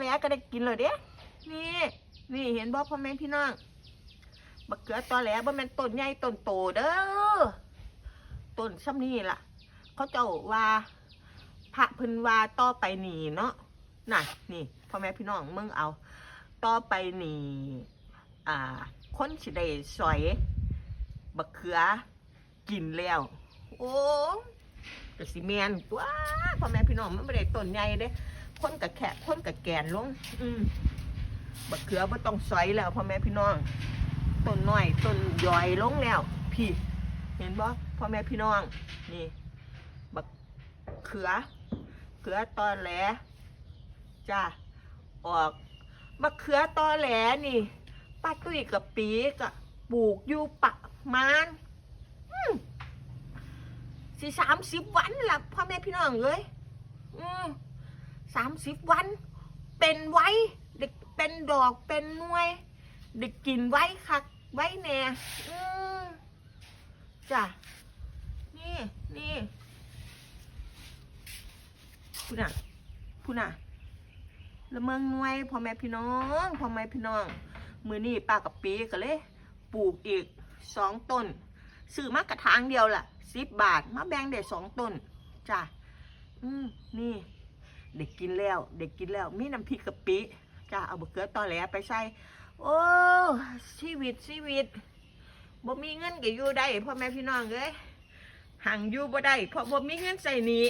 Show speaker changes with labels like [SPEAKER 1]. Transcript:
[SPEAKER 1] แหลก็ได้กินเลยเด้นี่ นี่เห็นบ่พ่อแม่พี่น้องบักเขือตอแหลบ่แม่นต้นใหญ่ต้นโตเด้อต้นซ้ำนี่ล่ะ เขาเจ้าว่าพระพิ่นว่าต่อไปหนีเนาะน่ะ นี่พ่อแม่พี่น้องมึงเอา ต่อไปหนีอ่าคนสิได้สอย บักเขือกินแล้ว โอ้กสิแมนตัวพ่อแม่พี่น้องมันไม่ได้ต้นใหญ่เด้ คนกับแขกคนกับแกนลง อืมบักเขือบ่ต้องสอยแล้วพ่อแม่พี่น้องต้นน้อยต้นย่อยลงแล้ว พี่ เห็นบ่พ่อแม่พี่น้อง นี่ บักเขือ เขือตอแหลจ้าออกบักเขือตอแหลนี่ป้าตุ้ยกับปีกะปลูกอยู่ปะมานอืมสี่สามสิบวันละพ่อแม่พี่น้องเอ้ยอืม สามสิบวัน เป็นไว้เด็กเป็นดอกเป็นหน่วย เด็กกินไว้คักไว้แน่จ้ะนี่นี่พูน่ะพูน่ะละเมืองหน่วยพ่อแม่พี่น้องพ่อแม่พี่น้อง มือนี่ป้ากับปีก็เลยปลูกอีกสองต้นซื้อมากระถางเดียวล่ะสิบบาท มาแบ่งได้สองต้นจ้ะอืมนี่ เด็กกินแล้ว เด็กกินแล้ว มีน้ำพริกกะปิจ้ะเอาบะเขือตอแหลไปใส่โอ้ชีวิตชีวิตบ่มีเงินก็อยู่ได้พ่อแม่พี่น้องเอ้ยห่างอยู่บ่ได้เพราะบ่มีเงินใส่นี้